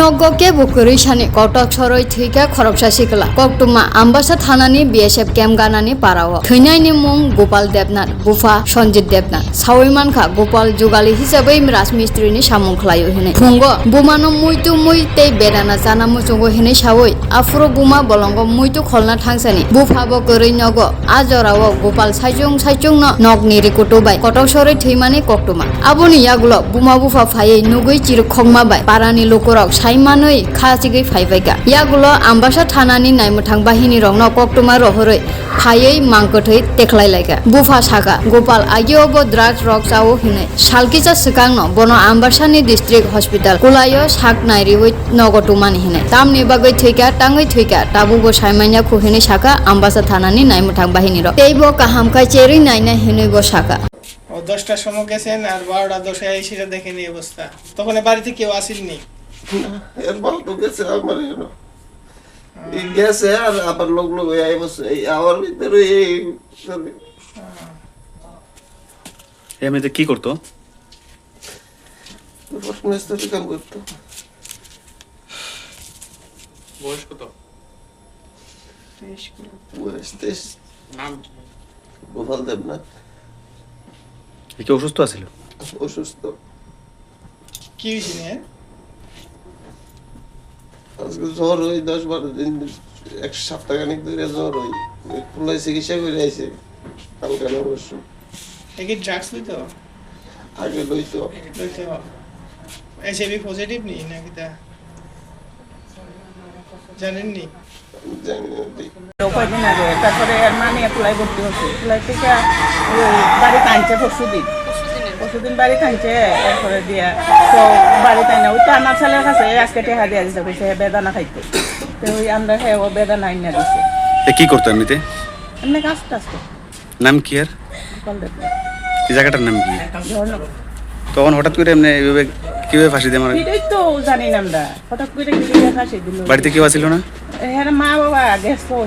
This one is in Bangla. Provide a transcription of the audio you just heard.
নগ্গকে বুকুরি সানি, কটক সরই থৈকা খরপসা শিকলা ককটুমা আম্বাসা থানানি, বিএসএফ ক্যাম্প গানানি পারাও থৈনাইনি মুং গোপাল দেবনাথ, বুফা সঞ্জিত দেবনাথ। সাউইমানখা গোপাল যুগালি হিসাবে রাজমিস্ত্রিনি সামুং খালায়ু হেনে ফুঙ্গ বুমানো মুইতু মুই তেই বেড়ানা জানা মুচুঙ্গ হেনে সাবই আফুরো বুমা বলঙ্গ মুইতু খলনা থাংসানি বুফা বকরই নগ, আজরাও গোপাল সাইচুং সাইচুং নগ নিরি কুটুবাই কটক সরই থৈমানি ককটুমা আবনি ইয়াগুলো বুমা বুফা ফাইয়ে নুগুই চিরক্ষংমা বাই পারানি লোকরক সাইমানই খাচিগৈ ফাইবাইকা ইয়াগুলো আম্বাসা থানানি বাহিনী রং রংন কক্টমা রহরই ফাইই টেকলাই টেকলাইলাইকা বুফা সাকা গোপাল আগে অব ড্রাগস রক আও হিনে সালকিচা সিকাং ন বন আম্বাসানি ডিস্ট্রিক্ট হসপিটাল কুলায় সাক নাইরি হই নগটমানি হিনে তাম তামনি বাগৈ থৈকা টাঙ্গৈ তাবু গো সাইমানিয়া খুহিনি সাকা আম্বাসা থানানি নাইমো বাহিনী রক তেইব কাহাম কাহামকাই চেরি নাইনা হিনে গো সাকা ও দশটার সময় গেছেন আর বারোটা দশে এসে দেখেনি অবস্থা। তখন বাড়িতে কেউ আসেননি। এর তো গেছে আমার এই গেছে আর আবার লোক লোক এই বসে এই আমার ভিতরে এই এমনিতে কি করতো? মিস্ত্রি কাম করতো। বয়স কত? বয়স তেইশ। গোপাল দেবনাথ। কি অসুস্থ আছিল? অসুস্থ। কি আজকে জ্বর হই দশ বারো দিন এক সপ্তাহ খানিক ধরে জ্বর হই খুলনায় চিকিৎসা করে আইছে কালকে অবশ্য এ কি ড্রাগস লইতো? আগে লইতো। লইতো। এসএবি পজিটিভ নি নাকি তা? জানেননি জানি না। কয়দিন আগে তারপরে এর মানে এপ্লাই ভর্তি হচ্ছে। এপ্লাই থেকে বাড়িতে আনছে পরশু দিন পরশু দিন বাড়িতে এরপরে দিয়া তো আনে ওই তো আমার ছেলের কাছে আজকে টেহা দিয়া দিতে কইছে বেদানা খাইতে তো ওই আমরা হে ও বেদানা আইনা দিছে। এ কি করতো এমনিতে? এমনি কাজ টাজ নাম কি আর এই জায়গাটার নাম কি? তখন হঠাৎ করে এমনি এইভাবে কীভাবে ফাঁসি দিয়ে এটাই তো জানি না আমরা হঠাৎ করে কি ফাঁসি দিল। বাড়িতে কেউ আছিল না? হ্যাঁ মা বাবা গেছ